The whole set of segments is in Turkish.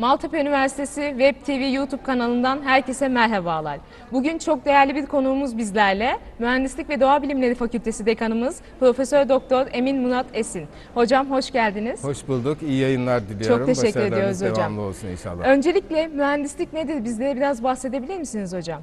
Maltepe Üniversitesi Web TV YouTube kanalından herkese merhabalar. Bugün çok değerli bir konuğumuz bizlerle. Mühendislik ve Doğa Bilimleri Fakültesi Dekanımız Profesör Doktor Emin Murat Esin. Hocam hoş geldiniz. Hoş bulduk. İyi yayınlar diliyorum. Çok teşekkür ediyoruz hocam. devamlı olsun inşallah. Öncelikle mühendislik nedir? Bizlere biraz bahsedebilir misiniz hocam?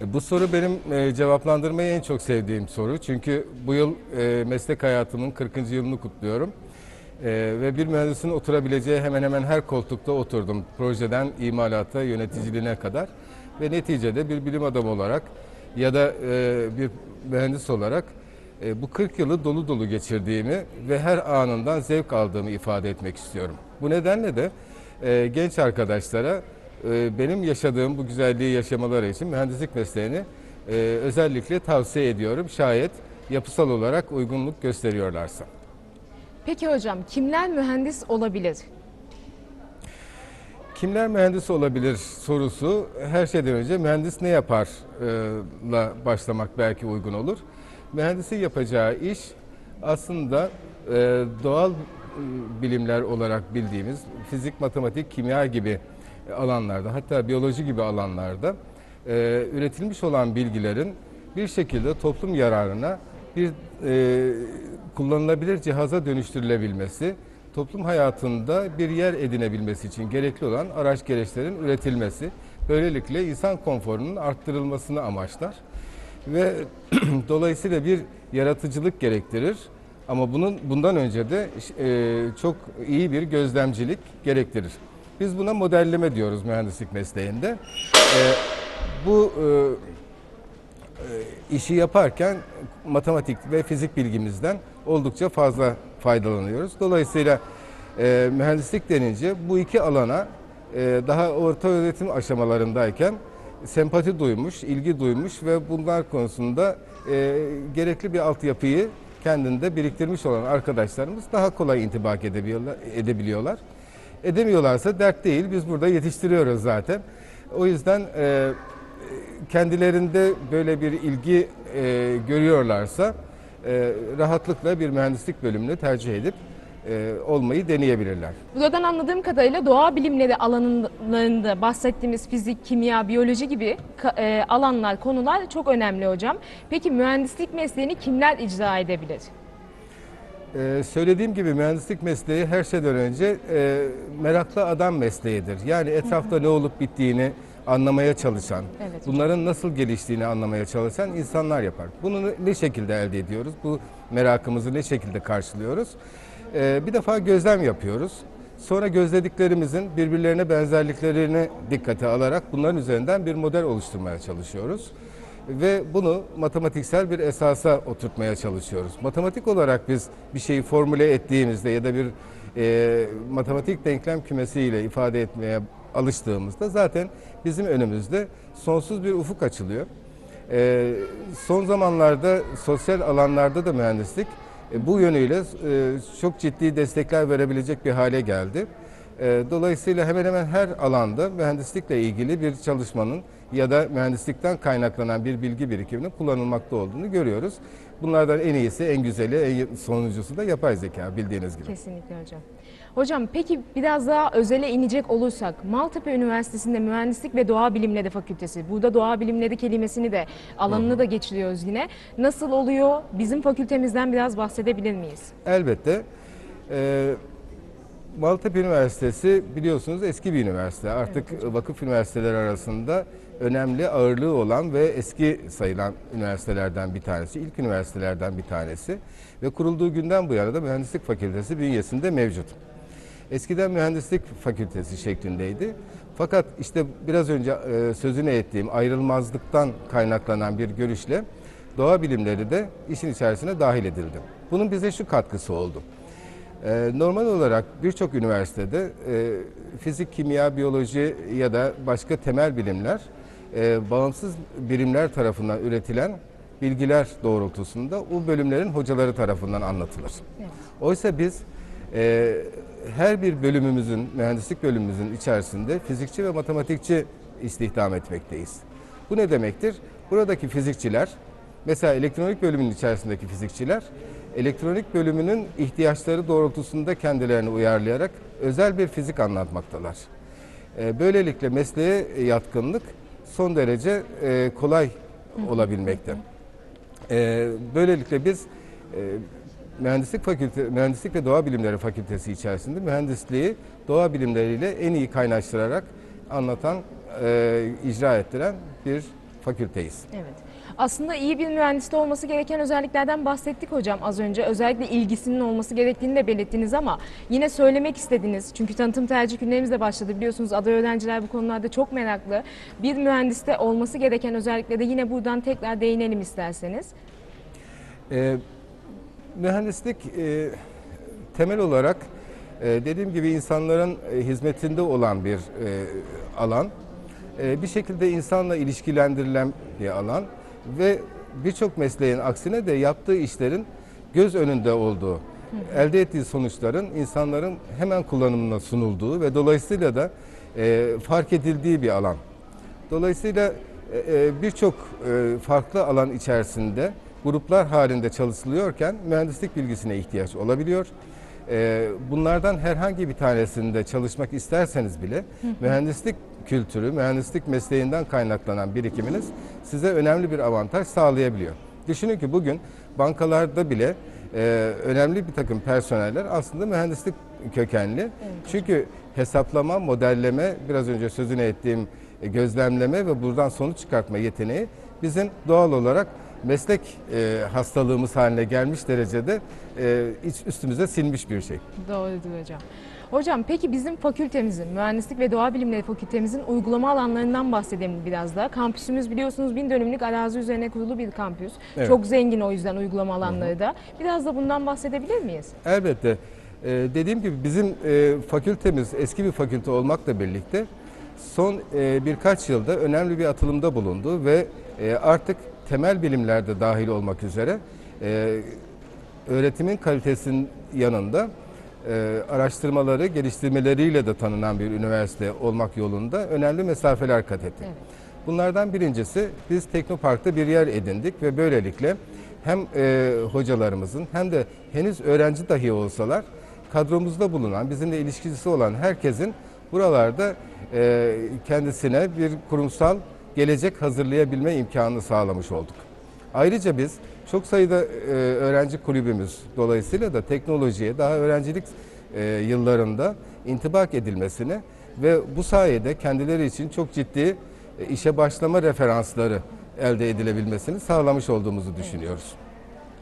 Bu soru benim e, cevaplandırmayı en çok sevdiğim soru. Çünkü bu yıl e, meslek hayatımın 40. yılını kutluyorum. E, ve bir mühendisin oturabileceği hemen hemen her koltukta oturdum. Projeden imalata, yöneticiliğine kadar. Ve neticede bir bilim adamı olarak ya da e, bir mühendis olarak e, bu 40 yılı dolu dolu geçirdiğimi ve her anından zevk aldığımı ifade etmek istiyorum. Bu nedenle de e, genç arkadaşlara e, benim yaşadığım bu güzelliği yaşamaları için mühendislik mesleğini e, özellikle tavsiye ediyorum. Şayet yapısal olarak uygunluk gösteriyorlarsa. Peki hocam kimler mühendis olabilir? Kimler mühendis olabilir sorusu her şeyden önce mühendis ne yapar e, la başlamak belki uygun olur. Mühendisin yapacağı iş aslında e, doğal e, bilimler olarak bildiğimiz fizik, matematik, kimya gibi alanlarda hatta biyoloji gibi alanlarda üretilmiş olan bilgilerin bir şekilde toplum yararına bir e, kullanılabilir cihaza dönüştürülebilmesi, toplum hayatında bir yer edinebilmesi için gerekli olan araç gereçlerin üretilmesi, böylelikle insan konforunun arttırılmasını amaçlar ve dolayısıyla bir yaratıcılık gerektirir. Ama bunun bundan önce de e, çok iyi bir gözlemcilik gerektirir. Biz buna modelleme diyoruz mühendislik mesleğinde. E, bu e, işi yaparken matematik ve fizik bilgimizden oldukça fazla faydalanıyoruz. Dolayısıyla e, mühendislik denince bu iki alana e, daha orta öğretim aşamalarındayken sempati duymuş, ilgi duymuş ve bunlar konusunda e, gerekli bir altyapıyı kendinde biriktirmiş olan arkadaşlarımız daha kolay intibak edebiliyorlar. edebiliyorlar. Edemiyorlarsa dert değil, biz burada yetiştiriyoruz zaten. O yüzden e, kendilerinde böyle bir ilgi e, görüyorlarsa e, rahatlıkla bir mühendislik bölümünü tercih edip e, olmayı deneyebilirler. Buradan anladığım kadarıyla doğa bilimleri alanlarında bahsettiğimiz fizik, kimya, biyoloji gibi e, alanlar, konular çok önemli hocam. Peki mühendislik mesleğini kimler icra edebilir? Ee, söylediğim gibi mühendislik mesleği her şeyden önce e, meraklı adam mesleğidir. Yani etrafta ne olup bittiğini anlamaya çalışan, Evet bunların nasıl geliştiğini anlamaya çalışan insanlar yapar. Bunu ne şekilde elde ediyoruz? Bu merakımızı ne şekilde karşılıyoruz? Ee, bir defa gözlem yapıyoruz. Sonra gözlediklerimizin birbirlerine benzerliklerini dikkate alarak bunların üzerinden bir model oluşturmaya çalışıyoruz. Ve bunu matematiksel bir esasa oturtmaya çalışıyoruz. Matematik olarak biz bir şeyi formüle ettiğimizde ya da bir e, matematik denklem kümesiyle ifade etmeye alıştığımızda zaten bizim önümüzde sonsuz bir ufuk açılıyor. E, son zamanlarda sosyal alanlarda da mühendislik e, bu yönüyle e, çok ciddi destekler verebilecek bir hale geldi. E, Dolayısıyla hemen hemen her alanda mühendislikle ilgili bir çalışmanın ya da mühendislikten kaynaklanan bir bilgi birikiminin kullanılmakta olduğunu görüyoruz. Bunlardan en iyisi, en güzeli, en sonuncusu da yapay zeka bildiğiniz gibi. Kesinlikle hocam. Hocam peki biraz daha özele inecek olursak Maltepe Üniversitesi'nde Mühendislik ve Doğa Bilimleri Fakültesi. Burada doğa bilimleri kelimesini de alanını da geçiriyoruz yine. Nasıl oluyor? Bizim fakültemizden biraz bahsedebilir miyiz? Elbette. Ee, Maltepe Üniversitesi biliyorsunuz eski bir üniversite. Artık vakıf üniversiteleri arasında önemli ağırlığı olan ve eski sayılan üniversitelerden bir tanesi, ilk üniversitelerden bir tanesi ve kurulduğu günden bu yana da mühendislik fakültesi bünyesinde mevcut. Eskiden mühendislik fakültesi şeklindeydi. Fakat işte biraz önce e, sözünü ettiğim ayrılmazlıktan kaynaklanan bir görüşle doğa bilimleri de işin içerisine dahil edildi. Bunun bize şu katkısı oldu. Ee, Normal olarak birçok üniversitede e, fizik, kimya, biyoloji ya da başka temel bilimler e, bağımsız birimler tarafından üretilen bilgiler doğrultusunda o bölümlerin hocaları tarafından anlatılır. Evet. Oysa biz e, her bir bölümümüzün, mühendislik bölümümüzün içerisinde fizikçi ve matematikçi istihdam etmekteyiz. Bu ne demektir? Buradaki fizikçiler, mesela elektronik bölümünün içerisindeki fizikçiler elektronik bölümünün ihtiyaçları doğrultusunda kendilerini uyarlayarak özel bir fizik anlatmaktalar. E, Böylelikle mesleğe yatkınlık son derece e, kolay olabilmekte. E, Böylelikle biz e, Mühendislik Fakülte Mühendislik ve Doğa Bilimleri Fakültesi içerisinde mühendisliği doğa bilimleriyle en iyi kaynaştırarak anlatan, e, icra ettiren bir fakülteyiz. Evet. Aslında iyi bir mühendiste olması gereken özelliklerden bahsettik hocam az önce. Özellikle ilgisinin olması gerektiğini de belirttiniz ama yine söylemek istediniz. Çünkü tanıtım tercih günlerimiz de başladı biliyorsunuz. Aday öğrenciler bu konularda çok meraklı. Bir mühendiste olması gereken özelliklere yine buradan tekrar değinelim isterseniz. E, mühendislik e, temel olarak e, dediğim gibi insanların e, hizmetinde olan bir e, alan. E, bir şekilde insanla ilişkilendirilen bir alan ve birçok mesleğin aksine de yaptığı işlerin göz önünde olduğu, elde ettiği sonuçların insanların hemen kullanımına sunulduğu ve dolayısıyla da e, fark edildiği bir alan. Dolayısıyla e, e, birçok e, farklı alan içerisinde gruplar halinde çalışılıyorken mühendislik bilgisine ihtiyaç olabiliyor. E, Bunlardan herhangi bir tanesinde çalışmak isterseniz bile mühendislik kültürü, mühendislik mesleğinden kaynaklanan birikiminiz size önemli bir avantaj sağlayabiliyor. Düşünün ki bugün bankalarda bile e, önemli bir takım personeller aslında mühendislik kökenli. Çünkü hesaplama, modelleme, biraz önce sözünü ettiğim e, gözlemleme ve buradan sonuç çıkartma yeteneği bizim doğal olarak meslek e, hastalığımız haline gelmiş derecede e, iç- üstümüze sinmiş bir şey. Doğrudur hocam. Hocam peki bizim fakültemizin, Mühendislik ve Doğa Bilimleri Fakültemizin uygulama alanlarından bahsedelim biraz da. Kampüsümüz biliyorsunuz bin dönümlük arazi üzerine kurulu bir kampüs. Evet. Çok zengin o yüzden uygulama alanları da. Biraz da bundan bahsedebilir miyiz? Elbette. Ee, dediğim gibi bizim e, fakültemiz eski bir fakülte olmakla birlikte son e, birkaç yılda önemli bir atılımda bulundu ve e, artık temel bilimlerde dahil olmak üzere e, öğretimin kalitesinin yanında e, araştırmaları, geliştirmeleriyle de tanınan bir üniversite olmak yolunda önemli mesafeler kat ettik. Evet. Bunlardan birincisi biz Teknopark'ta bir yer edindik ve böylelikle hem e, hocalarımızın hem de henüz öğrenci dahi olsalar kadromuzda bulunan, bizimle ilişkisi olan herkesin buralarda e, kendisine bir kurumsal gelecek hazırlayabilme imkanını sağlamış olduk. Ayrıca biz çok sayıda e, öğrenci kulübümüz dolayısıyla da teknolojiye daha öğrencilik e, yıllarında intibak edilmesini ve bu sayede kendileri için çok ciddi e, işe başlama referansları elde edilebilmesini sağlamış olduğumuzu düşünüyoruz.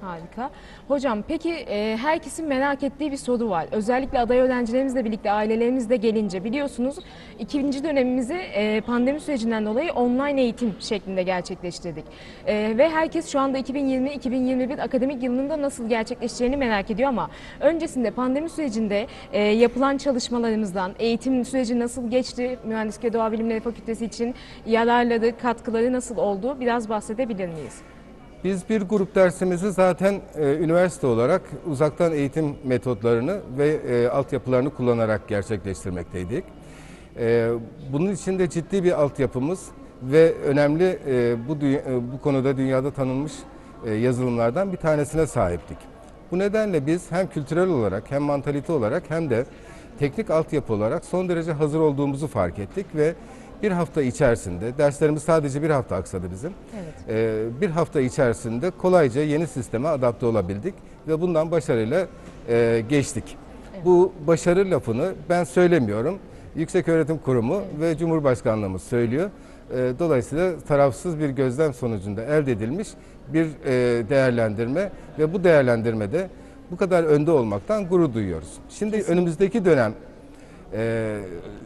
Harika. Hocam peki e, herkesin merak ettiği bir soru var. Özellikle aday öğrencilerimizle birlikte ailelerimiz de gelince biliyorsunuz ikinci dönemimizi e, pandemi sürecinden dolayı online eğitim şeklinde gerçekleştirdik. E, ve herkes şu anda 2020-2021 akademik yılında nasıl gerçekleşeceğini merak ediyor ama öncesinde pandemi sürecinde e, yapılan çalışmalarımızdan eğitim süreci nasıl geçti? Mühendislik ve Doğa Bilimleri Fakültesi için yararları, katkıları nasıl oldu? Biraz bahsedebilir miyiz? Biz bir grup dersimizi zaten e, üniversite olarak uzaktan eğitim metotlarını ve e, altyapılarını kullanarak gerçekleştirmekteydik. E, bunun için de ciddi bir altyapımız ve önemli e, bu dü- e, bu konuda dünyada tanınmış e, yazılımlardan bir tanesine sahiptik. Bu nedenle biz hem kültürel olarak hem mantalite olarak hem de teknik altyapı olarak son derece hazır olduğumuzu fark ettik ve bir hafta içerisinde, derslerimiz sadece bir hafta aksadı bizim. Evet. Ee, bir hafta içerisinde kolayca yeni sisteme adapte olabildik ve bundan başarıyla e, geçtik. Bu başarı lafını ben söylemiyorum. Yüksek Öğretim Kurumu ve Cumhurbaşkanlığımız söylüyor. Ee, dolayısıyla tarafsız bir gözlem sonucunda elde edilmiş bir e, değerlendirme ve bu değerlendirmede bu kadar önde olmaktan gurur duyuyoruz. Şimdi önümüzdeki dönem e,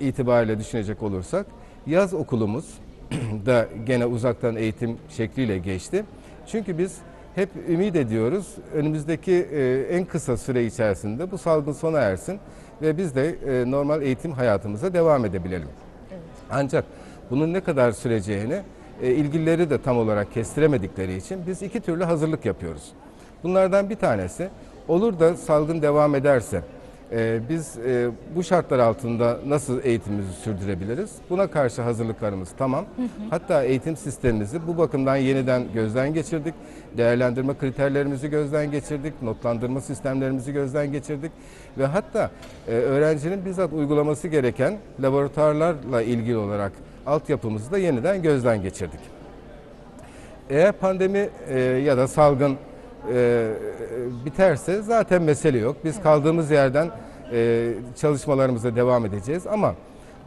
itibariyle düşünecek olursak yaz okulumuz da gene uzaktan eğitim şekliyle geçti. Çünkü biz hep ümit ediyoruz önümüzdeki e, en kısa süre içerisinde bu salgın sona ersin ve biz de e, normal eğitim hayatımıza devam edebilelim. Ancak bunun ne kadar süreceğini e, ilgilileri de tam olarak kestiremedikleri için biz iki türlü hazırlık yapıyoruz. Bunlardan bir tanesi olur da salgın devam ederse Ee, biz e, bu şartlar altında nasıl eğitimimizi sürdürebiliriz? Buna karşı hazırlıklarımız tamam. Hatta eğitim sistemimizi bu bakımdan yeniden gözden geçirdik. Değerlendirme kriterlerimizi gözden geçirdik. Notlandırma sistemlerimizi gözden geçirdik. Ve hatta e, öğrencinin bizzat uygulaması gereken laboratuvarlarla ilgili olarak altyapımızı da yeniden gözden geçirdik. Eğer pandemi e, ya da salgın e, biterse zaten mesele yok. Biz kaldığımız yerden e, çalışmalarımıza devam edeceğiz ama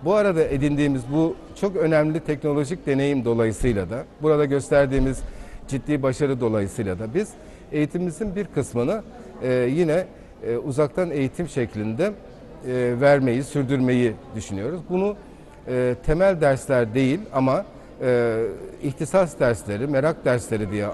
bu arada edindiğimiz bu çok önemli teknolojik deneyim dolayısıyla da burada gösterdiğimiz ciddi başarı dolayısıyla da biz eğitimimizin bir kısmını e, yine e, uzaktan eğitim şeklinde e, vermeyi, sürdürmeyi düşünüyoruz. Bunu e, temel dersler değil ama e, ihtisas dersleri, merak dersleri diye e,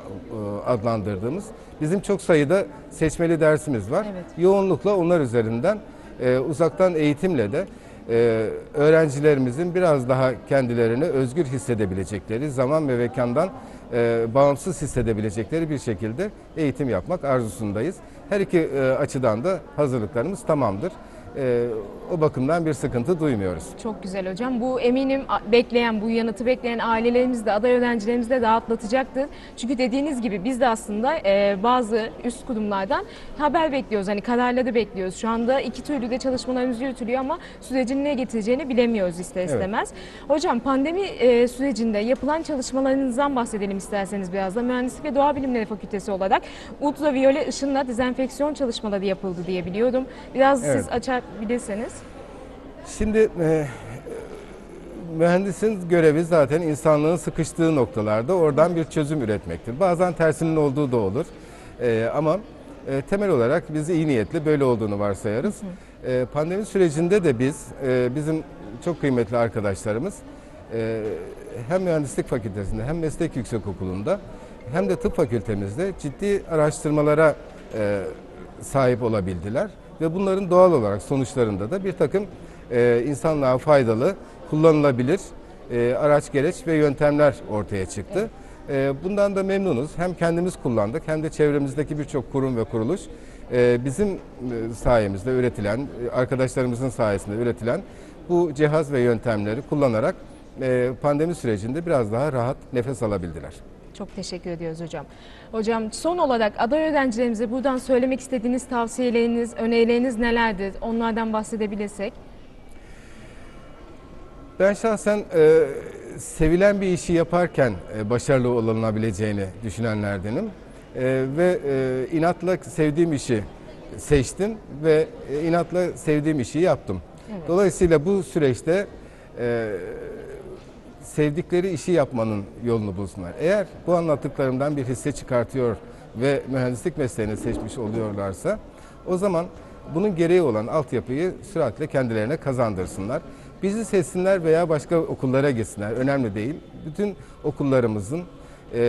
adlandırdığımız bizim çok sayıda seçmeli dersimiz var. Evet. Yoğunlukla onlar üzerinden e, uzaktan eğitimle de e, öğrencilerimizin biraz daha kendilerini özgür hissedebilecekleri, zaman ve mekandan e, bağımsız hissedebilecekleri bir şekilde eğitim yapmak arzusundayız. Her iki e, açıdan da hazırlıklarımız tamamdır. E, o bakımdan bir sıkıntı duymuyoruz. Çok güzel hocam. Bu eminim bekleyen, bu yanıtı bekleyen ailelerimiz de, aday öğrencilerimiz de rahatlatacaktır. Çünkü dediğiniz gibi biz de aslında e, bazı üst kurumlardan haber bekliyoruz. Hani kararları bekliyoruz. Şu anda iki türlü de çalışmalarımız yürütülüyor ama sürecin ne getireceğini bilemiyoruz ister Evet. istemez. Hocam pandemi e, sürecinde yapılan çalışmalarınızdan bahsedelim isterseniz biraz da. Mühendislik ve Doğa Bilimleri Fakültesi olarak ultraviyole ışınla dezenfeksiyon çalışmaları yapıldı diye biliyorum. Biraz Evet. siz açabilirseniz. Şimdi e, mühendisin görevi zaten insanlığın sıkıştığı noktalarda oradan bir çözüm üretmektir. Bazen tersinin olduğu da olur. E, ama e, temel olarak biz iyi niyetli böyle olduğunu varsayarız. E, pandemi sürecinde de biz, e, bizim çok kıymetli arkadaşlarımız e, hem mühendislik fakültesinde hem meslek yüksekokulu'nda hem de tıp fakültemizde ciddi araştırmalara e, sahip olabildiler ve bunların doğal olarak sonuçlarında da bir takım e, insanlığa faydalı, kullanılabilir e, araç gereç ve yöntemler ortaya çıktı. E, bundan da memnunuz. Hem kendimiz kullandık hem de çevremizdeki birçok kurum ve kuruluş e, bizim e, sayemizde üretilen, e, arkadaşlarımızın sayesinde üretilen bu cihaz ve yöntemleri kullanarak e, pandemi sürecinde biraz daha rahat nefes alabildiler. Çok teşekkür ediyoruz hocam. Hocam son olarak aday öğrencilerimize buradan söylemek istediğiniz tavsiyeleriniz, önerileriniz nelerdir? Onlardan bahsedebilirsek. Ben şahsen e, sevilen bir işi yaparken e, başarılı olunabileceğini düşünenlerdenim. E, ve e, inatla sevdiğim işi seçtim ve e, inatla sevdiğim işi yaptım. Evet. Dolayısıyla bu süreçte e, sevdikleri işi yapmanın yolunu bulsunlar. Eğer bu anlattıklarımdan bir hisse çıkartıyor ve mühendislik mesleğini seçmiş oluyorlarsa o zaman bunun gereği olan altyapıyı süratle kendilerine kazandırsınlar. Bizi seçsinler veya başka okullara gitsinler. Önemli değil. Bütün okullarımızın e,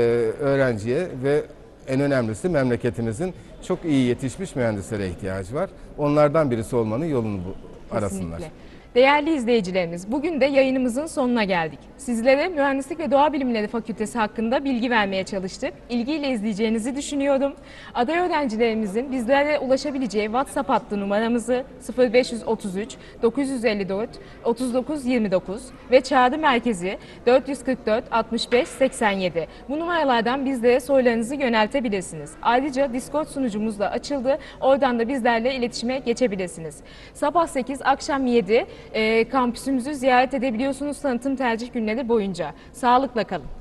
öğrenciye ve en önemlisi memleketimizin çok iyi yetişmiş mühendislere ihtiyacı var. Onlardan birisi olmanın yolunu arasınlar. Kesinlikle. Değerli izleyicilerimiz, bugün de yayınımızın sonuna geldik. Sizlere Mühendislik ve Doğa Bilimleri Fakültesi hakkında bilgi vermeye çalıştık. İlgiyle izleyeceğinizi düşünüyorum. Aday öğrencilerimizin bizlere ulaşabileceği WhatsApp hattı numaramızı 0533 954 39 29 ve çağrı merkezi 444 65 87. Bu numaralardan bizlere sorularınızı yöneltebilirsiniz. Ayrıca Discord sunucumuz da açıldı. Oradan da bizlerle iletişime geçebilirsiniz. Sabah 8, akşam 7 e, kampüsümüzü ziyaret edebiliyorsunuz tanıtım tercih günleri boyunca. Sağlıkla kalın.